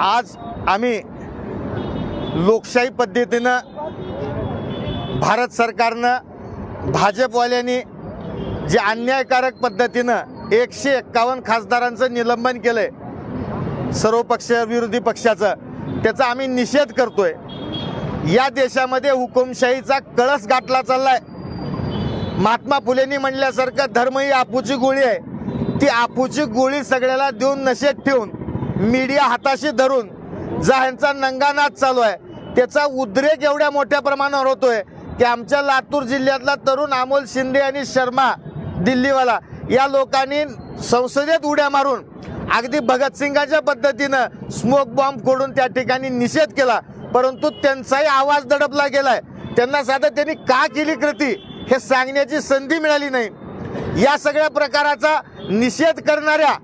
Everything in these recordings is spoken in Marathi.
आज आम्ही लोकशाही पद्धतीनं भारत सरकारनं भाजपवाल्यांनी जे अन्यायकारक पद्धतीनं एकशे एक्कावन्न खासदारांचं निलंबन केलं सर्व पक्ष विरोधी पक्षाचं त्याचा आम्ही निषेध करतोय. या देशामध्ये हुकुमशाहीचा कळस गाठला चाललाय. महात्मा फुलेंनी म्हणल्यासारखं धर्म ही आपूची गोळी आहे. ती आपूची गोळी सगळ्याला देऊन नशेत ठेवून मीडिया हाताशी धरून जा ह्यांचा नंगानाच चालू आहे. त्याचा उद्रेक एवढ्या मोठ्या प्रमाणावर होतोय की आमच्या लातूर जिल्ह्यातला तरुण अमोल शिंदे आणि शर्मा दिल्लीवाला या लोकांनी संसदेत उड्या मारून अगदी भगतसिंगाच्या पद्धतीनं स्मोक बॉम्ब फोडून त्या ठिकाणी निषेध केला. परंतु त्यांचाही आवाज दडपला गेलाय. त्यांना साधं त्यांनी का केली कृती हे सांगण्याची संधी मिळाली नाही. या सगळ्या प्रकाराचा निषेध करणाऱ्या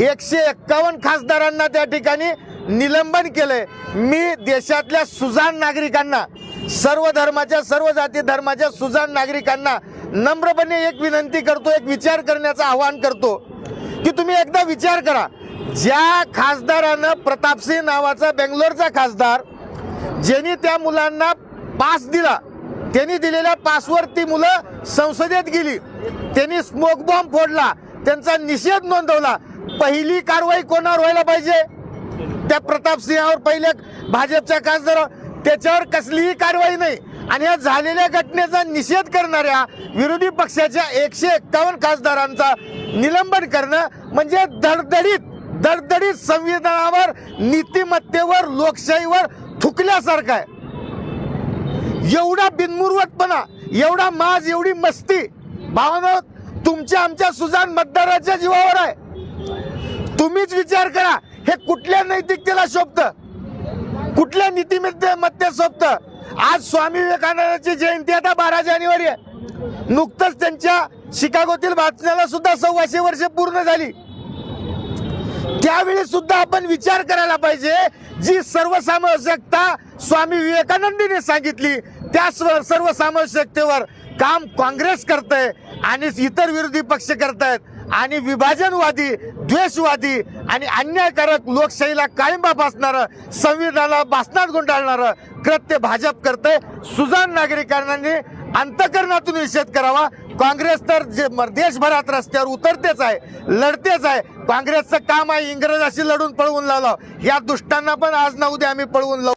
एकशे एक्कावन्न खासदारांना त्या ठिकाणी निलंबन केलंय. मी देशातल्या सुजाण नागरिकांना सर्व धर्माच्या सर्व जाती धर्माच्या सुजाण नागरिकांना नम्रपणे एक विनंती करतो एक विचार करण्याचं आवाहन करतो की तुम्ही एकदा विचार करा. ज्या खासदारानं प्रतापसिंह नावाचा बेंगलोरचा खासदार ज्यांनी त्या मुलांना पास दिला त्यांनी दिलेल्या पासवर ती मुलं संसदेत गेली त्यांनी स्मोक बॉम्ब फोडला त्यांचा निषेध नोंदवला पहिली कारवाई कोणावर व्हायला पाहिजे? त्या प्रताप सिंहावर पहिल्या भाजपच्या खासदारावर त्याच्यावर कसलीही कारवाई नाही. आणि या झालेल्या घटनेचा निषेध करणाऱ्या विरोधी पक्षाच्या एकशे एक्कावन्न खासदारांचा निलंबन करणं म्हणजे दडदडीत दडदडीत संविधानावर नीतिमत्तेवर लोकशाहीवर थुकल्यासारखं आहे. एवढा बिनमुरवटपणा एवढा माज एवढी मस्ती भावना तुमच्या आमच्या सुजान मतदाराच्या जीवावर आहे. तुम्हीच विचार करा हे कुठल्या नैतिकतेला शोभतं? कुठल्या नीतिमत्ते शोभत? आज स्वामी विवेकानंदाची जयंती आता बारा जानेवारी आहे. नुकतंच त्यांच्या शिकागोतील भाषणाला सुद्धा सव्वाशे वर्ष पूर्ण झाली. त्यावेळी सुद्धा आपण विचार करायला पाहिजे जी सर्वसामावश्यकता स्वामी विवेकानंदीने सांगितली त्या सर्वसामावश्यकतेवर काम काँग्रेस करतंय आणि इतर विरोधी पक्ष करतायत. आणि विभाजनवादी द्वेषवादी आणि अन्यायकारक लोकशाहीला काळिंबा बासणारं संविधानाला बासनात गुंडाळणारं कृत्य भाजप करतंय. सुजाण नागरिकांनी अंतकरणातून निषेध करावा. काँग्रेस तर जे म- देशभरात रस्त्यावर उतरतेच आहे लढतेच आहे. काँग्रेसचं काम आहे इंग्रजाशी लढून पळवून लावलं. या दुष्टांना पण आज ना उद्या आम्ही पळवून लावू.